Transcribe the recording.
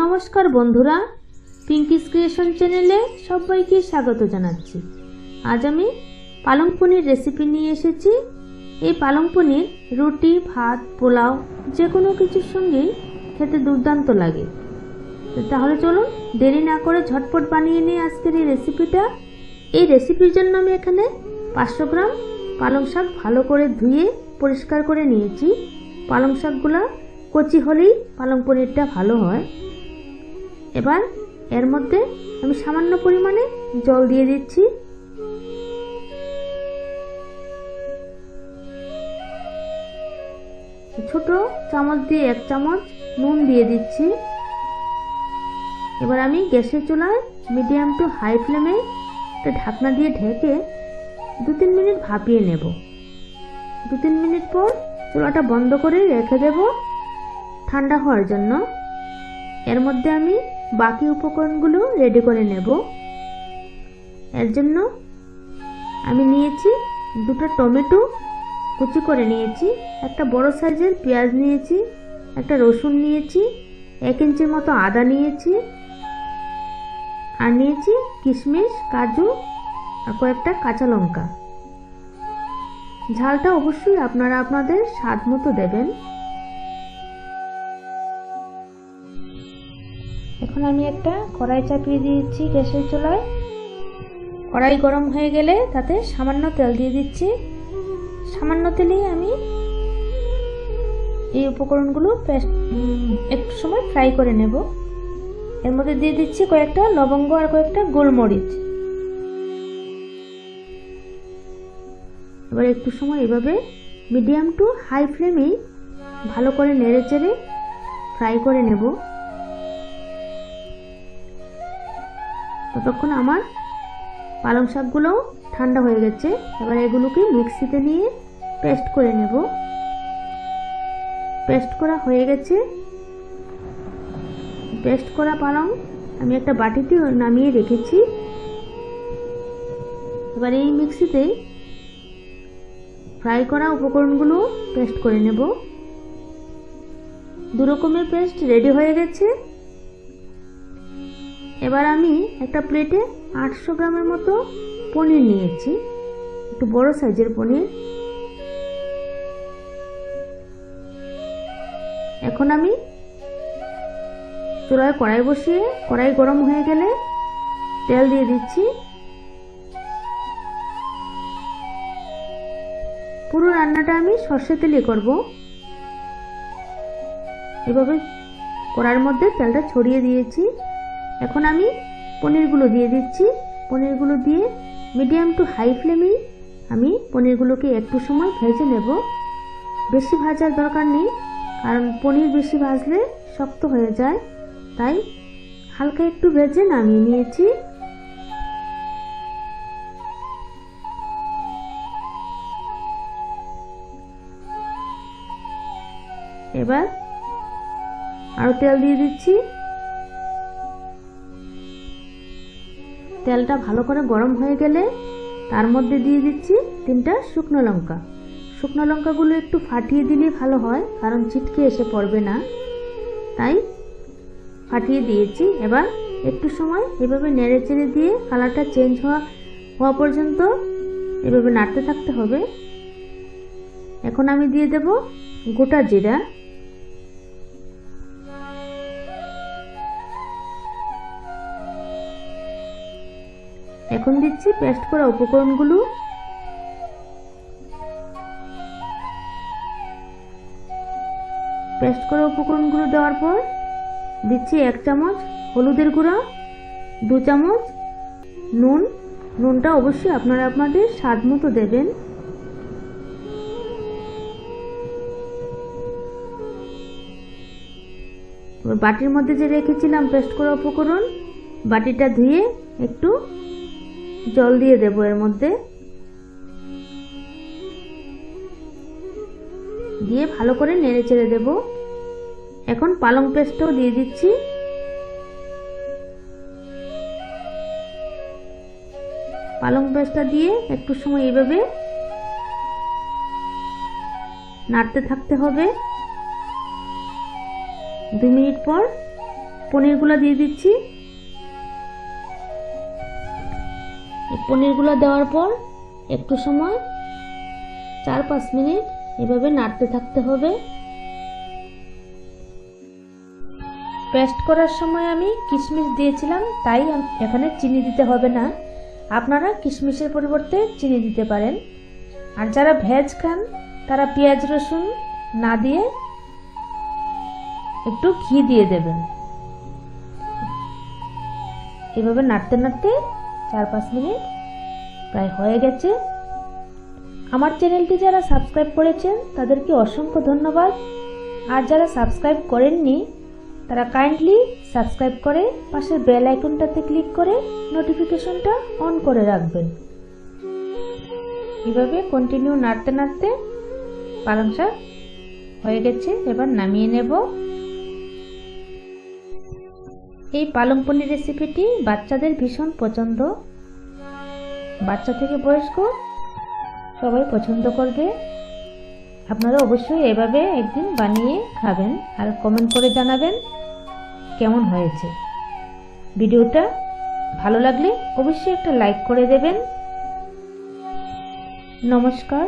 নমস্কার বন্ধুরা পিঙ্কিস ক্রিয়েশন চ্যানেলে সবাইকে স্বাগত জানাচ্ছি। আজ আমি পালং পনির রেসিপি নিয়ে এসেছি। এই পালং পনির রুটি, ভাত, পোলাও যে কোনো কিছুর সঙ্গেই খেতে দুর্দান্ত লাগে। তাহলে চলুন দেরি না করে ঝটপট বানিয়ে নিয়ে আজকের এই রেসিপিটা এই রেসিপির জন্য আমি এখানে পাঁচশো গ্রাম পালং শাক ভালো করে ধুয়ে পরিষ্কার করে নিয়েছি। পালং শাকগুলো কচি হলেই পালং পনিরটা ভালো হয়। এবার এর মধ্যে আমি সামান্য পরিমাণে জল দিয়ে দিচ্ছি। ছোট চামচ দিয়ে এক চামচ নুন দিয়ে দিচ্ছি। এবার আমি গ্যাসের চুলায় মিডিয়াম টু হাই ফ্লেমে একটা ঢাকনা দিয়ে ঢেকে দু তিন মিনিট ভাপিয়ে নেব। দু তিন মিনিট পর চুলাটা বন্ধ করে রেখে দেব ঠান্ডা হওয়ার জন্য। এর মধ্যে আমি বাকি উপকরণগুলো রেডি করে নেব। এর জন্য আমি নিয়েছি দুটো টমেটো কুচি করে নিয়েছি, একটা বড় সাইজের পেঁয়াজ নিয়েছি, একটা রসুন নিয়েছি, এক ইঞ্চির মতো আদা নিয়েছি, আর নিয়েছি কিশমিশ, কাজু আর কয়েকটা কাঁচা লঙ্কা। ঝালটা অবশ্যই আপনারা আপনাদের স্বাদ মতো দেবেন। এখন আমি একটা কড়াই চাপিয়ে দিয়েছি গ্যাসের চুলায়। কড়াই গরম হয়ে গেলে তাতে সামান্য তেল দিয়ে দিচ্ছি। সামান্য তেলেই আমি এই উপকরণগুলো একটু সময় ফ্রাই করে নেব। এর মধ্যে দিয়ে দিচ্ছি কয়েকটা লবঙ্গ আর কয়েকটা গোলমরিচ। এবার একটু সময় এভাবে মিডিয়াম টু হাই ফ্লেমেই ভালো করে নেড়ে চেড়ে ফ্রাই করে নেব। ততক্ষণ আমার পালং শাকগুলোও ঠান্ডা হয়ে গেছে। এবার এগুলোকে মিক্সিতে নিয়ে পেস্ট করে নেব। পেস্ট করা হয়ে গেছে। পেস্ট করা পালং আমি একটা বাটিতে নামিয়ে রেখেছি। এবার এই মিক্সিতে ফ্রাই করা উপকরণগুলো পেস্ট করে নেব। দু রকমের পেস্ট রেডি হয়ে গেছে। এবার আমি একটা প্লেটে আটশো গ্রামের মতো পনির নিয়েছি। একটু বড় সাইজের পনির। এখন আমি চুলায় কড়াই বসিয়ে, কড়াই গরম হয়ে গেলে তেল দিয়ে দিচ্ছি। পুরো রান্নাটা আমি সর্ষে তেলে করব। এভাবে কড়ার মধ্যে তেলটা ছড়িয়ে দিয়েছি। এখন আমি পনিরগুলো দিয়ে দিচ্ছি। পনিরগুলো দিয়ে মিডিয়াম টু হাই ফ্লেমেই আমি পনিরগুলোকে একটু সময় ভেজে নেব। বেশি ভাজার দরকার নেই, কারণ পনির বেশি ভাজলে শক্ত হয়ে যায়। তাই হালকা একটু ভেজে নামিয়ে নিয়েছি। এবার আরও তেল দিয়ে দিচ্ছি। তেলটা ভালো করে গরম হয়ে গেলে তার মধ্যে দিয়ে দিচ্ছি তিনটা শুকনো লঙ্কা। শুকনো লঙ্কাগুলো একটু ফাটিয়ে দিলে ভালো হয়, কারণ ছিটকে এসে পড়বে না। তাই ফাটিয়ে দিয়েছি। এবার একটু সময় এভাবে নেড়ে চেড়ে দিয়ে কালারটা চেঞ্জ হওয়া হওয়া পর্যন্ত এভাবে নাড়তে থাকতে হবে। এখন আমি দিয়ে দেব গোটা জিরা। এখন দিচ্ছি পেস্ট করা উপকরণগুলো। পেস্ট করা উপকরণগুলো দেওয়ার পর দিচ্ছি এক চামচ হলুদের গুঁড়া, দু চামচ নুন। নুনটা অবশ্যই আপনারা আপনাদের স্বাদ মতো দেবেন। বাটির মধ্যে যে রেখেছিলাম পেস্ট করা উপকরণ, বাটিটা ধুয়ে একটু জল দিয়ে দেব এর মধ্যে। দিয়ে ভালো করে নেড়ে চেড়ে দেব। এখন পালং পেস্টও দিয়ে দিচ্ছি। পালং পেস্টটা দিয়ে একটু সময় এইভাবে নাড়তে থাকতে হবে। দু মিনিট পর পনিরগুলো দিয়ে দিচ্ছি। পনিরগুলো দেওয়ার পর একটু সময়, চার পাঁচ মিনিট এভাবে নাড়তে থাকতে হবে। পেস্ট করার সময় আমি কিশমিশ দিয়েছিলাম, তাই এখানে চিনি দিতে হবে না। আপনারা কিশমিশের পরিবর্তে চিনি দিতে পারেন। আর যারা ভেজ খান, তারা পেঁয়াজ, রসুন না দিয়ে একটু ঘি দিয়ে দেবেন। এভাবে নাড়তে নাড়তে চার পাঁচ মিনিট। প্রায় হয়ে গেছে। আমার চ্যানেলটি যারা সাবস্ক্রাইব করেছেন, তাদেরকে অসংখ্য ধন্যবাদ। আর যারা সাবস্ক্রাইব করেননি, তারা কাইন্ডলি সাবস্ক্রাইব করে পাশের বেল আইকনটাতে ক্লিক করে নোটিফিকেশনটা অন করে রাখবেন। এভাবে কন্টিনিউ নাড়তে নাড়তে পালং শাক হয়ে গেছে। এবার নামিয়ে নেব। এই পালং পনির রেসিপিটি বাচ্চাদের ভীষণ পছন্দ। বাচ্চা থেকে বয়স্ক সবাই পছন্দ করবে। আপনারা অবশ্যই এভাবে একদিন বানিয়ে খাবেন আর কমেন্ট করে জানাবেন কেমন হয়েছে। ভিডিওটা ভালো লাগলে অবশ্যই একটা লাইক করে দেবেন। নমস্কার।